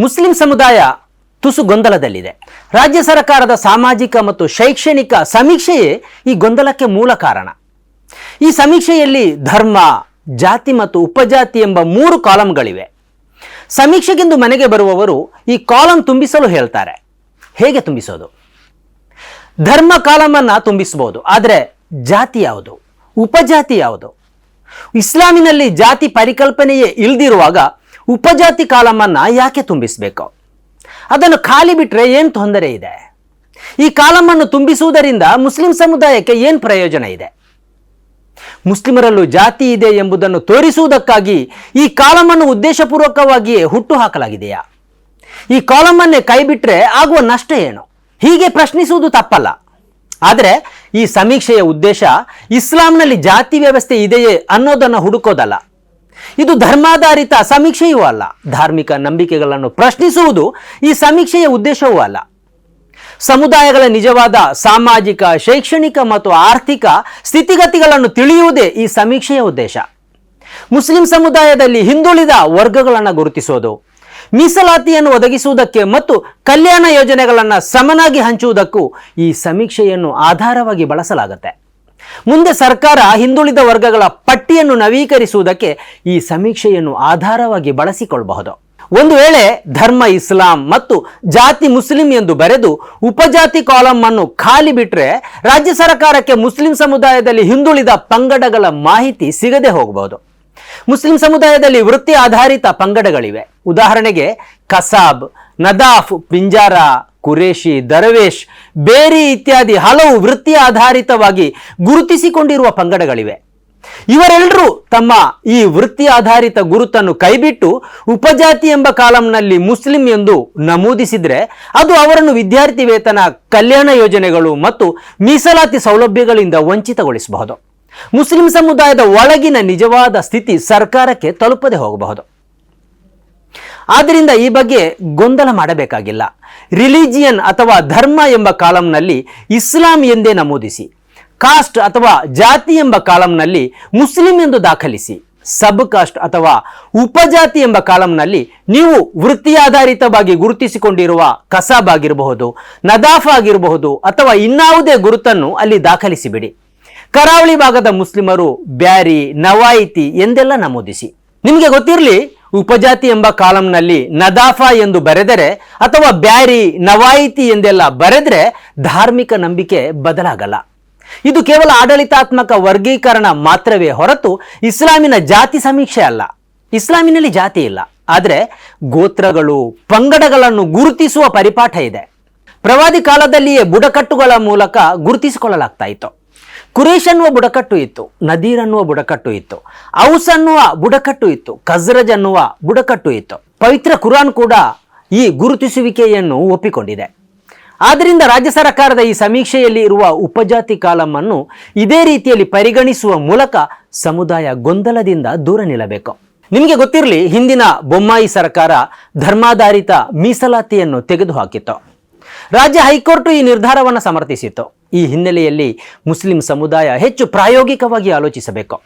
Muslim ಸಮುದಾಯ ತುಸು ಗೊಂದಲದಲ್ಲಿದೆ. ರಾಜ್ಯ ಸರ್ಕಾರದ ಸಾಮಾಜಿಕ ಮತ್ತು ಶೈಕ್ಷಣಿಕ ಸಮೀಕ್ಷೆಯೇ ಈ ಗೊಂದಲಕ್ಕೆ ಮೂಲ ಕಾರಣ. ಈ ಸಮೀಕ್ಷೆಯಲ್ಲಿ ಧರ್ಮ, ಜಾತಿ ಮತ್ತು ಉಪಜಾತಿ ಎಂಬ ಮೂರು ಕಾಲಂಗಳಿವೆ. ಸಮೀಕ್ಷೆಗೆಂದು ಮನೆಗೆ ಬರುವವರು ಈ ಕಾಲಂ ತುಂಬಿಸಲು ಹೇಳ್ತಾರೆ. ಹೇಗೆ ತುಂಬಿಸೋದು? ಧರ್ಮ ಕಾಲಮನ್ನು ತುಂಬಿಸಬಹುದು ಆದರೆ ಜಾತಿ ಯಾವುದು? ಉಪಜಾತಿ ಯಾವುದು? ಇಸ್ಲಾಮಿನಲ್ಲಿ ಜಾತಿ ಪರಿಕಲ್ಪನೆಯೇ ಇಲ್ದಿರುವಾಗ ಉಪಜಾತಿ ಕಾಲಮನ್ನು ಯಾಕೆ ತುಂಬಿಸಬೇಕು? ಅದನ್ನು ಖಾಲಿ ಬಿಟ್ಟರೆ ಏನು ತೊಂದರೆ ಇದೆ? ಈ ಕಾಲಮನ್ನು ತುಂಬಿಸುವುದರಿಂದ ಮುಸ್ಲಿಂ ಸಮುದಾಯಕ್ಕೆ ಏನು ಪ್ರಯೋಜನ ಇದೆ? ಮುಸ್ಲಿಮರಲ್ಲೂ ಜಾತಿ ಇದೆ ಎಂಬುದನ್ನು ತೋರಿಸುವುದಕ್ಕಾಗಿ ಈ ಕಾಲಮನ್ನು ಉದ್ದೇಶಪೂರ್ವಕವಾಗಿಯೇ ಹುಟ್ಟು ಹಾಕಲಾಗಿದೆಯಾ? ಈ ಕಾಲಮನ್ನೇ ಕೈಬಿಟ್ರೆ ಆಗುವ ನಷ್ಟ ಏನು? ಹೀಗೆ ಪ್ರಶ್ನಿಸುವುದು ತಪ್ಪಲ್ಲ. ಆದರೆ ಈ ಸಮೀಕ್ಷೆಯ ಉದ್ದೇಶ ಇಸ್ಲಾಂನಲ್ಲಿ ಜಾತಿ ವ್ಯವಸ್ಥೆ ಇದೆಯೇ ಅನ್ನೋದನ್ನು ಹುಡುಕೋದಲ್ಲ. ಇದು ಧರ್ಮಾಧಾರಿತ ಸಮೀಕ್ಷೆಯೂ ಅಲ್ಲ. ಧಾರ್ಮಿಕ ನಂಬಿಕೆಗಳನ್ನು ಪ್ರಶ್ನಿಸುವುದು ಈ ಸಮೀಕ್ಷೆಯ ಉದ್ದೇಶವೂ ಅಲ್ಲ. ಸಮುದಾಯಗಳ ನಿಜವಾದ ಸಾಮಾಜಿಕ, ಶೈಕ್ಷಣಿಕ ಮತ್ತು ಆರ್ಥಿಕ ಸ್ಥಿತಿಗತಿಗಳನ್ನು ತಿಳಿಯುವುದೇ ಈ ಸಮೀಕ್ಷೆಯ ಉದ್ದೇಶ. ಮುಸ್ಲಿಂ ಸಮುದಾಯದಲ್ಲಿ ಹಿಂದುಳಿದ ವರ್ಗಗಳನ್ನು ಗುರುತಿಸೋದು, ಮೀಸಲಾತಿಯನ್ನು ಒದಗಿಸುವುದಕ್ಕೆ ಮತ್ತು ಕಲ್ಯಾಣ ಯೋಜನೆಗಳನ್ನು ಸಮನಾಗಿ ಹಂಚುವುದಕ್ಕೂ ಈ ಸಮೀಕ್ಷೆಯನ್ನು ಆಧಾರವಾಗಿ ಬಳಸಲಾಗುತ್ತೆ. ಮುಂದೆ ಸರ್ಕಾರ ಹಿಂದುಳಿದ ವರ್ಗಗಳ ಪಟ್ಟಿಯನ್ನು ನವೀಕರಿಸುವುದಕ್ಕೆ ಈ ಸಮೀಕ್ಷೆಯನ್ನು ಆಧಾರವಾಗಿ ಬಳಸಿಕೊಳ್ಳಬಹುದು. ಒಂದು ವೇಳೆ ಧರ್ಮ, ಇಸ್ಲಾಂ ಮತ್ತು ಜಾತಿ ಮುಸ್ಲಿಂ ಎಂದು ಬರೆದು ಉಪಜಾತಿ ಕಾಲಂ ಅನ್ನು ಖಾಲಿ ಬಿಟ್ಟರೆ ರಾಜ್ಯ ಸರ್ಕಾರಕ್ಕೆ ಮುಸ್ಲಿಂ ಸಮುದಾಯದಲ್ಲಿ ಹಿಂದುಳಿದ ಪಂಗಡಗಳ ಮಾಹಿತಿ ಸಿಗದೆ ಹೋಗಬಹುದು. ಮುಸ್ಲಿಂ ಸಮುದಾಯದಲ್ಲಿ ವೃತ್ತಿ ಆಧಾರಿತ ಪಂಗಡಗಳಿವೆ. ಉದಾಹರಣೆಗೆ ಕಸಾಬ್, ನದಾಫ್, ಪಿಂಜಾರ ಕುರೇಶಿ, ದರವೇಶ್, ಬೇರಿ ಇತ್ಯಾದಿ ಹಲವು ವೃತ್ತಿ ಆಧಾರಿತವಾಗಿ ಗುರುತಿಸಿಕೊಂಡಿರುವ ಪಂಗಡಗಳಿವೆ. ಇವರೆಲ್ಲರೂ ತಮ್ಮ ಈ ವೃತ್ತಿ ಆಧಾರಿತ ಗುರುತನ್ನು ಕೈಬಿಟ್ಟು ಉಪಜಾತಿ ಎಂಬ ಕಾಲಂನಲ್ಲಿ ಮುಸ್ಲಿಂ ಎಂದು ನಮೂದಿಸಿದರೆ ಅದು ಅವರನ್ನು ವಿದ್ಯಾರ್ಥಿ ವೇತನ ಕಲ್ಯಾಣ ಯೋಜನೆಗಳು ಮತ್ತು ಮೀಸಲಾತಿ ಸೌಲಭ್ಯಗಳಿಂದ ವಂಚಿತಗೊಳಿಸಬಹುದು. ಮುಸ್ಲಿಂ ಸಮುದಾಯದ ಒಳಗಿನ ನಿಜವಾದ ಸ್ಥಿತಿ ಸರ್ಕಾರಕ್ಕೆ ತಲುಪದೆ ಹೋಗಬಹುದು. ಆದ್ದರಿಂದ ಈ ಬಗ್ಗೆ ಗೊಂದಲ ಮಾಡಬೇಕಾಗಿಲ್ಲ. ರಿಲಿಜಿಯನ್ ಅಥವಾ ಧರ್ಮ ಎಂಬ ಕಾಲಂನಲ್ಲಿ ಇಸ್ಲಾಂ ಎಂದೇ ನಮೂದಿಸಿ. ಕಾಸ್ಟ್ ಅಥವಾ ಜಾತಿ ಎಂಬ ಕಾಲಂನಲ್ಲಿ ಮುಸ್ಲಿಂ ಎಂದು ದಾಖಲಿಸಿ. ಸಬ್ ಕಾಸ್ಟ್ ಅಥವಾ ಉಪಜಾತಿ ಎಂಬ ಕಾಲಂನಲ್ಲಿ ನೀವು ವೃತ್ತಿ ಆಧಾರಿತವಾಗಿ ಗುರುತಿಸಿಕೊಂಡಿರುವ ಕಸಾಬ್ ಆಗಿರಬಹುದು, ನದಾಫ್ ಆಗಿರಬಹುದು ಅಥವಾ ಇನ್ನಾವುದೇ ಗುರುತನ್ನು ಅಲ್ಲಿ ದಾಖಲಿಸಿಬಿಡಿ. ಕರಾವಳಿ ಭಾಗದ ಮುಸ್ಲಿಮರು ಬ್ಯಾರಿ, ನವಾಯಿತಿ ಎಂದೆಲ್ಲ ನಮೂದಿಸಿ. ನಿಮಗೆ ಗೊತ್ತಿರಲಿ ಉಪಜಾತಿ ಎಂಬ ಕಾಲಂನಲ್ಲಿ ನದಾಫಾ ಎಂದು ಬರೆದರೆ ಅಥವಾ ಬ್ಯಾರಿ ನವಾಯಿತಿ ಎಂದೆಲ್ಲ ಬರೆದರೆ ಧಾರ್ಮಿಕ ನಂಬಿಕೆ ಬದಲಾಗಲ್ಲ. ಇದು ಕೇವಲ ಆಡಳಿತಾತ್ಮಕ ವರ್ಗೀಕರಣ ಮಾತ್ರವೇ ಹೊರತು ಇಸ್ಲಾಮಿನ ಜಾತಿ ಸಮೀಕ್ಷೆ ಅಲ್ಲ. ಇಸ್ಲಾಮಿನಲ್ಲಿ ಜಾತಿ ಇಲ್ಲ. ಆದರೆ ಗೋತ್ರಗಳು, ಪಂಗಡಗಳನ್ನು ಗುರುತಿಸುವ ಪರಿಪಾಠ ಇದೆ. ಪ್ರವಾದಿ ಕಾಲದಲ್ಲಿಯೇ ಬುಡಕಟ್ಟುಗಳ ಮೂಲಕ ಗುರುತಿಸಿಕೊಳ್ಳಲಾಗ್ತಾ ಇತ್ತು. ಕುರೇಶ್ ಅನ್ನುವ ಬುಡಕಟ್ಟು ಇತ್ತು, ನದೀರ್ ಅನ್ನುವ ಬುಡಕಟ್ಟು ಇತ್ತು, ಔಸ್ ಅನ್ನುವ ಬುಡಕಟ್ಟು ಇತ್ತು ಕಜ್ರಜ್ ಅನ್ನುವ ಬುಡಕಟ್ಟು ಇತ್ತು. ಪವಿತ್ರ ಕುರಾನ್ ಕೂಡ ಈ ಗುರುತಿಸುವಿಕೆಯನ್ನು ಒಪ್ಪಿಕೊಂಡಿದೆ. ಆದ್ದರಿಂದ ರಾಜ್ಯ ಸರ್ಕಾರದ ಈ ಸಮೀಕ್ಷೆಯಲ್ಲಿ ಇರುವ ಉಪಜಾತಿ ಕಾಲಮನ್ನು ಇದೇ ರೀತಿಯಲ್ಲಿ ಪರಿಗಣಿಸುವ ಮೂಲಕ ಸಮುದಾಯ ಗೊಂದಲದಿಂದ ದೂರ ನಿಲ್ಲಬೇಕು. ನಿಮಗೆ ಗೊತ್ತಿರಲಿ, ಹಿಂದಿನ ಬೊಮ್ಮಾಯಿ ಸರ್ಕಾರ ಧರ್ಮಾಧಾರಿತ ಮೀಸಲಾತಿಯನ್ನು ತೆಗೆದುಹಾಕಿತ್ತು. ರಾಜ್ಯ ಹೈಕೋರ್ಟ್ ಈ ನಿರ್ಧಾರವನ್ನು ಸಮರ್ಥಿಸಿತ್ತು. ಈ ಹಿನ್ನೆಲೆಯಲ್ಲಿ ಮುಸ್ಲಿಂ ಸಮುದಾಯ ಹೆಚ್ಚು ಪ್ರಾಯೋಗಿಕವಾಗಿ ಆಲೋಚಿಸಬೇಕು.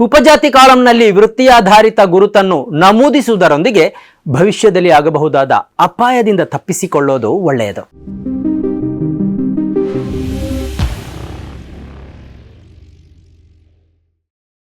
ಉಪಜಾತಿ ಕಾಲಂನಲ್ಲಿ ವೃತ್ತಿಯಾಧಾರಿತ ಗುರುತನ್ನು ನಮೂದಿಸುವುದರೊಂದಿಗೆ ಭವಿಷ್ಯದಲ್ಲಿ ಆಗಬಹುದಾದ ಅಪಾಯದಿಂದ ತಪ್ಪಿಸಿಕೊಳ್ಳೋದು ಒಳ್ಳೆಯದು.